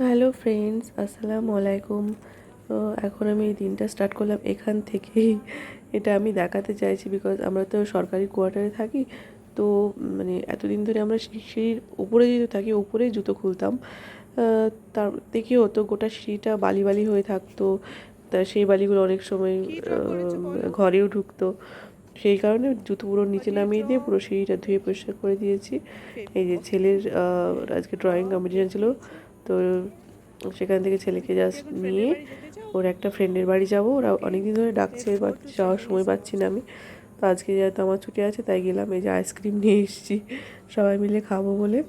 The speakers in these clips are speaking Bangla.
হ্যালো ফ্রেন্ডস আসসালামু আলাইকুম তো এখন আমি এই দিনটা স্টার্ট করলাম এখান থেকেই। এটা আমি দেখাতে চাইছি বিকজ আমরা তো সরকারি কোয়ার্টারে থাকি। তো মানে এতদিন ধরে আমরা সিঁড়ির উপরে যেহেতু থাকি উপরেই জুতো খুলতাম। তার দেখি হতো গোটা সিঁড়িটা বালি বালি হয়ে থাকতো। তা সেই বালিগুলো অনেক সময় ঘরেও ঢুকতো। সেই কারণে জুতো পুরো নিচে নামিয়ে দিয়ে পুরো সিঁড়িটা ধুয়ে পরিষ্কার করে দিয়েছি। এই যে ছেলের আজকে ড্রয়িং কম্পিটিশান ছিল। তো সেখান থেকে ছেলেকে জাস্ট নিয়ে ওর একটা ফ্রেন্ডের বাড়ি যাব। ওরা অনেকদিন ধরে ডাকছে যাওয়ার সময় পাচ্ছি না আমি। তো আজকে যেহেতু আমার ছুটি আছে তাই গেলাম এই যে আইসক্রিম নিয়ে এসেছি। সবাই মিলে খাব বলে।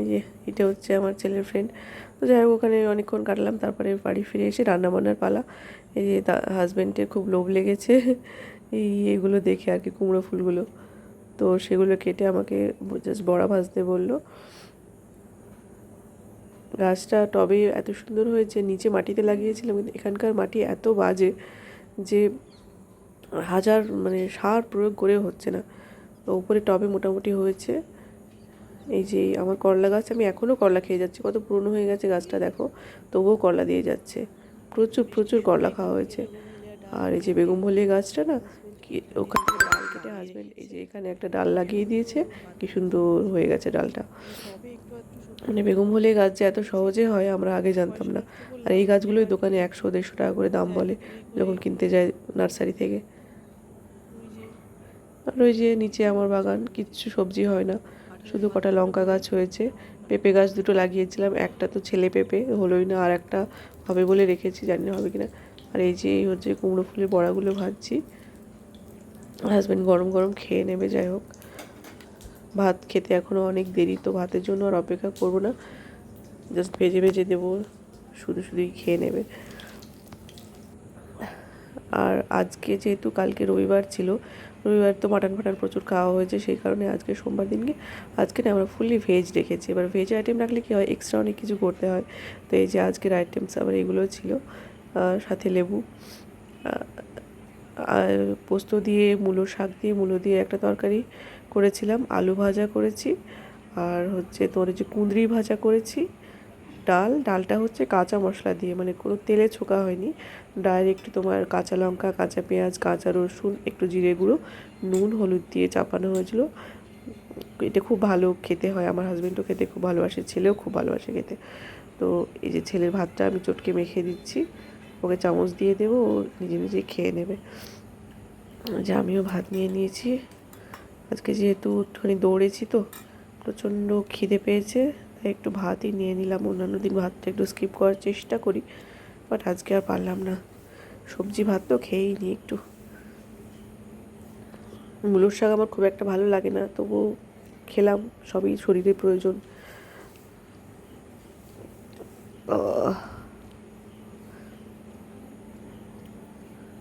এই যে এটা হচ্ছে আমার ছেলের ফ্রেন্ড তো যাই হোক ওখানে অনেকক্ষণ কাটলাম তারপরে বাড়ি ফিরে এসে রান্না বান্নার পালা। এই যে হাজব্যান্ডের খুব লোভ লেগেছে। এই এগুলো দেখে আর কি কুমড়ো ফুলগুলো। তো সেগুলো কেটে আমাকে জাস্ট বড়া ভাজতে বলল। গাছটা টবে এত সুন্দর হয়েছে, নিচে মাটিতে লাগিয়েছিলাম, কিন্তু এখানকার মাটি এত বাজে যে হাজার মানে সার প্রয়োগ করে হচ্ছে না। তো উপরে টবে মোটামুটি হয়েছে। এই যে আমার করলা গাছ, আমি এখনও করলা খেয়ে যাচ্ছি, কত পুরনো হয়ে গেছে গাছটা, দেখো। তবুও করলা দিয়ে যাচ্ছে। প্রচুর প্রচুর করলা খাওয়া হয়েছে। আর এই যে বেগুন ভলিয়ে গাছটা না ওখান ডাল কেটে হাজব্যান্ড এই যে এখানে একটা ডাল লাগিয়ে দিয়েছে, কি সুন্দর হয়ে গেছে ডালটা। মানে বেগুন হলে গাছ যে এত সহজে হয়, আমরা আগে জানতাম না। আর এই গাছগুলোই দোকানে একশো, দেড়শো টাকা করে দাম বলে, যখন কিনতে যায় নার্সারি থেকে। আর ওই যে নিচে আমার বাগান, কিচ্ছু সবজি হয় না। শুধু কটা লঙ্কা গাছ হয়েছে। পেঁপে গাছ দুটো লাগিয়েছিলাম, একটা তো ছেলে পেঁপে, হলোই না আর একটা হবে বলে রেখেছি, জানি না হবে কিনা। আর এই যে এই হচ্ছে কুমড়ো ফুলের বড়াগুলো ভাজছি। হাজব্যান্ড গরম গরম খেয়ে নেবে, যাই হোক। ভাত খেতে এখনও অনেক দেরি, তো ভাতের জন্য আর অপেক্ষা করব না। জাস্ট ভেজে ভেজে দেবো, শুধু শুধুই খেয়ে নেবে। আর আজকে যেহেতু কালকে রবিবার ছিল, রবিবার তো মাটন ফাটন প্রচুর খাওয়া হয়েছে, সেই কারণে আজকে সোমবার দিনকে, আজকে না আমরা ফুললি ভেজ রেখেছি। এবার ভেজ আইটেম রাখলে কী হয় এক্সট্রা অনেক কিছু করতে হয়। তো এই যে আজকের আইটেমস আবার এগুলো ছিল সাথে লেবু পোস্ত দিয়ে, মূলো শাক দিয়ে, মূলো দিয়ে একটা তরকারি করেছিলাম, আলু ভাজা করেছি, আর হচ্ছে এই যে কুঁদরি ভাজা করেছি, ডাল, ডালটা হচ্ছে কাঁচা মশলা দিয়ে মানে কোনো তেলে ছোকা হয়নি, ডাইরেক্ট তোমার কাঁচা লঙ্কা, কাঁচা পেঁয়াজ, কাঁচা রসুন, একটু জিরে গুঁড়ো, নুন, হলুদ দিয়ে চাপানো হয়েছিল। এটা খুব ভালো খেতে হয়, আমার হাজব্যান্ডও খেতে খুব ভালোবাসে, ছেলেও খুব ভালোবাসে খেতে। তো এই যে ছেলের ভাতটা আমি চটকে মেখে দিচ্ছি। ওকে চামচ দিয়ে দেবো, ও নিজে নিজে খেয়ে নেবে। যে আমিও ভাত নিয়ে নিয়েছি। আজকে যেহেতু একটুখানি দৌড়েছি তো, প্রচণ্ড খিদে পেয়েছে, তাই একটু ভাতই নিয়ে নিলাম। অন্যান্য দিন ভাতটা একটু স্কিপ করার চেষ্টা করি বাট আজকে আর পারলাম না। সবজি ভাত তো খেয়েই নিই একটু। মূলোর শাক আমার খুব একটা ভালো লাগে না তবু খেলাম, সবই শরীরের প্রয়োজন।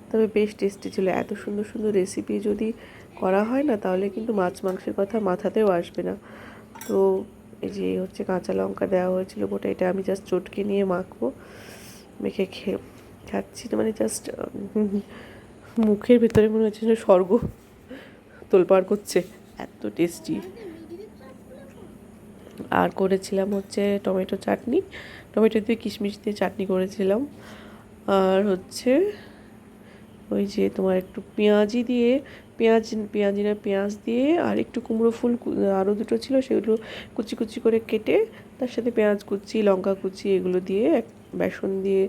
তবে বেশ টেস্টি ছিল। এত সুন্দর সুন্দর রেসিপি যদি করা হয় না, তাহলে কিন্তু মাছ মাংসের কথা মাথাতেও আসবে না। তো এই যে হচ্ছে কাঁচা লঙ্কা দেওয়া হয়েছিল, গোটা এটা আমি জাস্ট চটকে নিয়ে মাখবো। মেখে খেয়ে খাচ্ছি তো মানে জাস্ট মুখের ভেতরে মনে হচ্ছে স্বর্গ তোলপাড় করছে। এত টেস্টি আর করেছিলাম হচ্ছে টমেটো চাটনি। টমেটো দিয়ে কিশমিশ দিয়ে চাটনি করেছিলাম। আর হচ্ছে ওই যে তোমার একটু পেঁয়াজি দিয়ে, পেঁয়াজ পেঁয়াজি না পেঁয়াজ দিয়ে আর একটু কুমড়ো ফুল আরও দুটো ছিল সেগুলো কুচি কুচি করে কেটে তার সাথে পেঁয়াজ কুচি, লঙ্কা কুচি এগুলো দিয়ে এক বেসন দিয়ে,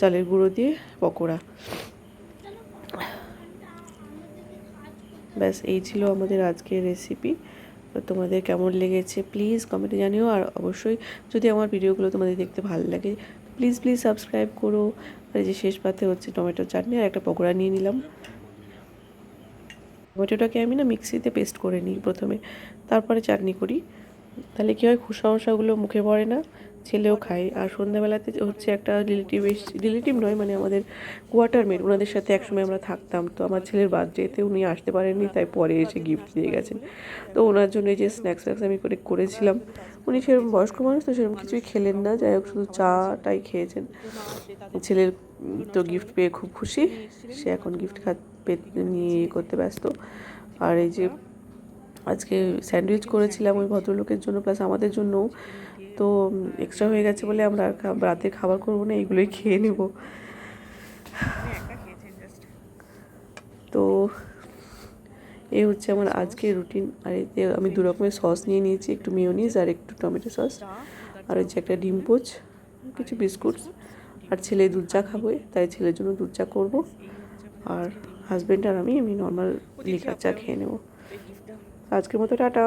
চালের গুঁড়ো দিয়ে পকোড়া। ব্যাস, এই ছিল আমাদের আজকের রেসিপি তোমাদের কেমন লেগেছে প্লিজ কমেন্টে জানিও। আর অবশ্যই যদি আমার ভিডিওগুলো তোমাদের দেখতে ভালো লাগে প্লিজ প্লিজ সাবস্ক্রাইব করো। আর যে শেষ পাতে হচ্ছে টমেটো চাটনি আর একটা পকোড়া নিয়ে নিলাম। টমেটোটাকে আমি না মিক্সিতে পেস্ট করে নিই প্রথমে, তারপরে চাটনি করি। তাহলে কী হয় সমস্যাগুলো মুখে পড়ে না, ছেলেও খায়। আর সন্ধ্যাবেলাতে হচ্ছে একটা রিলেটিভ রিলেটিভ নয় মানে আমাদের কোয়ার্টার মেট ওনাদের সাথে একসময় আমরা থাকতাম। তো আমার ছেলের বার্থডেতে উনি আসতে পারেননি, তাই পরে এসে গিফট দিয়ে গেছেন। তো ওনার জন্য যে স্ন্যাক্স ফ্যাক্স আমি করে, করেছিলাম। উনি সেরকম বয়স্ক মানুষ, তো সেরকম কিছুই খেলেন না। যাই হোক, শুধু চাটাই খেয়েছেন। ছেলের তো গিফট পেয়ে খুব খুশি। সে এখন গিফট খা পে- নিয়ে করতে ব্যস্ত। আর এই যে আজকে স্যান্ডউইচ করেছিলাম ওই ভদ্রলোকের জন্য প্লাস আমাদের জন্যও। তো এক্সট্রা হয়ে গেছে বলে আমরা রাতে খাবার করব না এইগুলোই খেয়ে নেব। তো এই হচ্ছে আমার আজকের রুটিন আর এতে আমি দু রকমের সস নিয়ে নিয়েছি, একটু মেয়োনিজ আর একটু টমেটো সস আর হচ্ছে একটা ডিম পোচ, কিছু বিস্কুটস আর ছেলে দুধ চা খাব, তাই ছেলের জন্য দুধ চা করব। আর হাজব্যান্ড আর আমি আমি নর্মাল লিকার চা খেয়ে নেব। আজকের মতো টাটা।